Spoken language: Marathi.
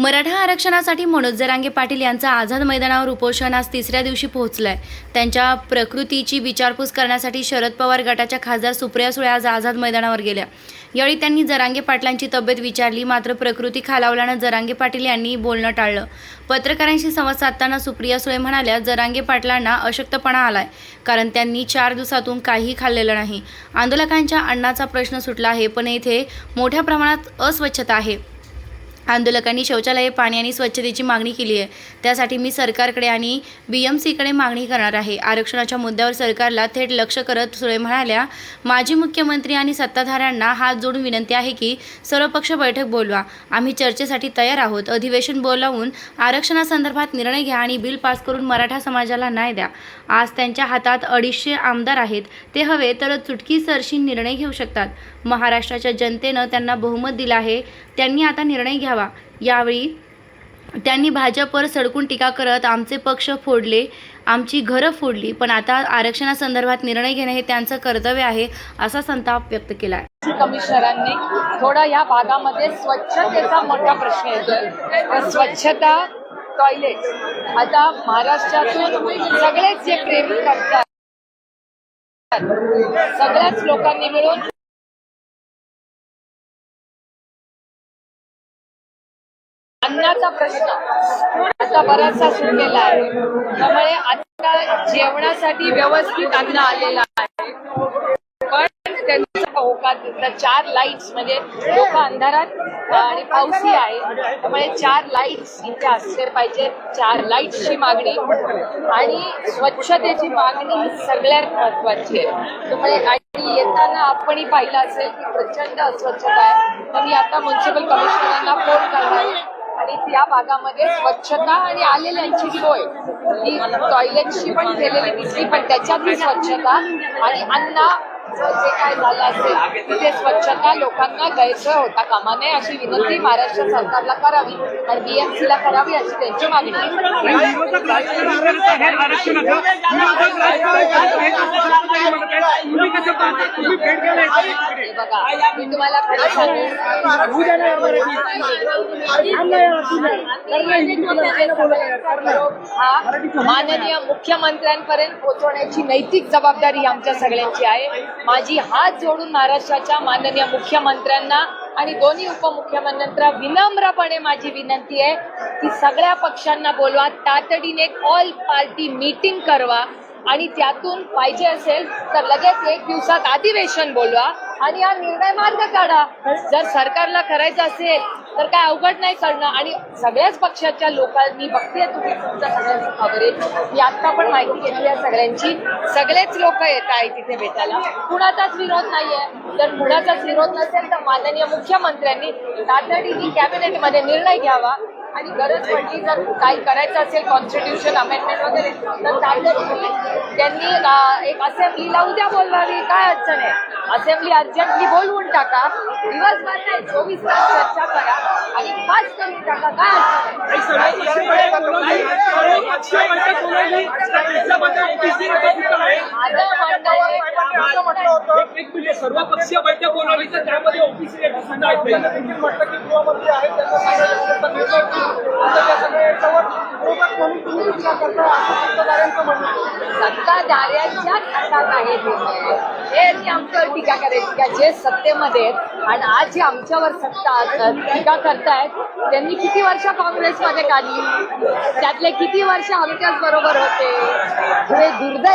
मराठा आरक्षणासाठी मनोज जरांगे पाटील यांचं आझाद मैदानावर उपोषण आज तिसऱ्या दिवशी पोहोचलंय. त्यांच्या प्रकृतीची विचारपूस करण्यासाठी शरद पवार गटाच्या खासदार सुप्रिया सुळे आज आझाद मैदानावर गेल्या. यावेळी त्यांनी जरांगे पाटलांची तब्येत विचारली मात्र प्रकृती खालावल्यानं जरांगे पाटील यांनी बोलणं टाळलं. पत्रकारांशी संवाद साधताना सुप्रिया सुळे म्हणाल्या जरांगे पाटलांना अशक्तपणा आलाय कारण त्यांनी चार दिवसातून काही खाल्लेलं नाही. आंदोलकांच्या अन्नाचा प्रश्न सुटला आहे पण येथे मोठ्या प्रमाणात अस्वच्छता आहे. आंदोलकांनी शौचालये पाणी आणि स्वच्छतेची मागणी केली आहे. त्यासाठी मी सरकारकडे आणि बी एम सीकडे मागणी करणार आहे. आरक्षणाच्या मुद्द्यावर सरकारला थेट लक्ष करत सुळे म्हणाल्या माजी मुख्यमंत्री आणि सत्ताधाऱ्यांना हात जोडून विनंती आहे की सर्वपक्ष बैठक बोलवा. आम्ही चर्चेसाठी तयार आहोत. अधिवेशन बोलावून आरक्षणासंदर्भात निर्णय घ्या आणि बिल पास करून मराठा समाजाला न्याय द्या. आज त्यांच्या हातात अडीचशे आमदार आहेत. ते हवे तर चुटकी सरशी निर्णय घेऊ शकतात. महाराष्ट्राच्या जनतेनं त्यांना बहुमत दिलं आहे. त्यांनी आता निर्णय घ्यावा. यावेळी त्यांनी भाजपवर सडकून टीका करत आमचे पक्ष फोडले आमची घरं फोडली पण आता आरक्षणासंदर्भात निर्णय घेणे हे त्यांचं कर्तव्य आहे असा संताप व्यक्त केला आहे कमिशनरांनी थोडा या भागामध्ये स्वच्छतेचा मोठा प्रश्न येतोय. स्वच्छता टॉयलेट आता महाराष्ट्रातून सगळेच जे प्रेमी करतात सगळ्याच लोकांनी मिळून अन्नाचा प्रश्न. आता बराचसा सुटलेला आहे. त्यामुळे आता जेवणासाठी व्यवस्थित अन्न आलेलं आहे. पण त्यांचा होकार चार लाईट्स म्हणजे लोक अंधारात आणि पावसी आहे. त्यामुळे चार लाईट्स इथे असले पाहिजे. चार लाईट्सची मागणी. आणि स्वच्छतेची मागणी ही सगळ्यात महत्वाची आहे. त्यामुळे येताना आपणही पाहिलं असेल की प्रचंड अस्वच्छता आहे. तर मी आता म्युन्सिपल कमिशनर या त्या भागामध्ये स्वच्छता आणि आलेल्यांची सोय. ही टॉयलेटची पण केलेली दिसली पण त्याच्यातली स्वच्छता आणि अन्न जे काय झालं असेल तिथे स्वच्छता लोकांना गैरसोय होता कामा नये अशी विनंती महाराष्ट्र सरकारला करावी आणि बीएमसी ला करावी अशी त्यांची मागणी आहे. विरोधक राजकारण करत आहे आरक्षणाचं विरोधक राजकारण करत आहे. तुम्ही कसं पाहता तुम्ही भेट घ्यायला येता इकडे. हे बघा मी तुम्हाला खरं सांगू. माननीय मुख्यमंत्र्यांपर्यंत पोहोचवण्याची नैतिक जबाबदारी आमच्या सगळ्यांची आहे. माझी हात जोडून महाराष्ट्राच्या माननीय मुख्यमंत्र्यांना आणि दोन्ही उपमुख्यमंत्र्यांना विनम्रपणे माझी विनंती आहे की सगळ्या पक्षांना बोलवा तातडीने ऑल पार्टी मीटिंग करवा आणि त्यातून पाहिजे असेल तर लगेच एक दिवसात अधिवेशन बोलवा. आणि हा निर्णय मार्ग काढा. जर सरकारला करायचं असेल तर काय अवघड नाही करणं. आणि सगळ्याच पक्षाच्या लोकांनी बघते तुम्ही तुमच्या सगळ्यांची खबरेत मी आता पण माहिती घेतली आहे सगळ्यांची. सगळेच लोक येत आहेत तिथे भेटायला. कुणाचाच विरोध नाहीये. जर कुणाचाच विरोध नसेल तर माननीय मुख्यमंत्र्यांनी तातडीने कॅबिनेटमध्ये निर्णय घ्यावा. आणि गरज पडली जर काही करायचं असेल कॉन्स्टिट्यूशन अमेंडमेंट वगैरे तर त्यांनी एक असेंब्लीला उद्या बोलवावी. काय अडचण आहे? असेंब्ली अर्जंटली बोलवून टाका दिवसभर नाही चोवीस तास चर्चा करा आणि पास करून टाका काय सर्वपक्षीय बैठक बोलावली. तर त्यामध्ये ओबीसी म्हटलं की गृहमंत्री आहेत त्यांना त्याच्यावर निर्णय घेऊ. विरोधक म्हणून तुम्ही विचार करताय असं सत्ताधाऱ्यांचं म्हणणं सत्ताधाऱ्यांच्या सत्ताधाऱ्यांच्याच हातात आहे हे मी आमच्यावर टीका करायची का जे सत्तेमध्ये आहेत आणि आज जे आमच्यावर सत्ता टीका करतायत त्यांनी किती वर्ष काँग्रेसमध्ये काढली? त्यातले किती वर्ष आमच्याच बरोबर होते? हे दुर्दैव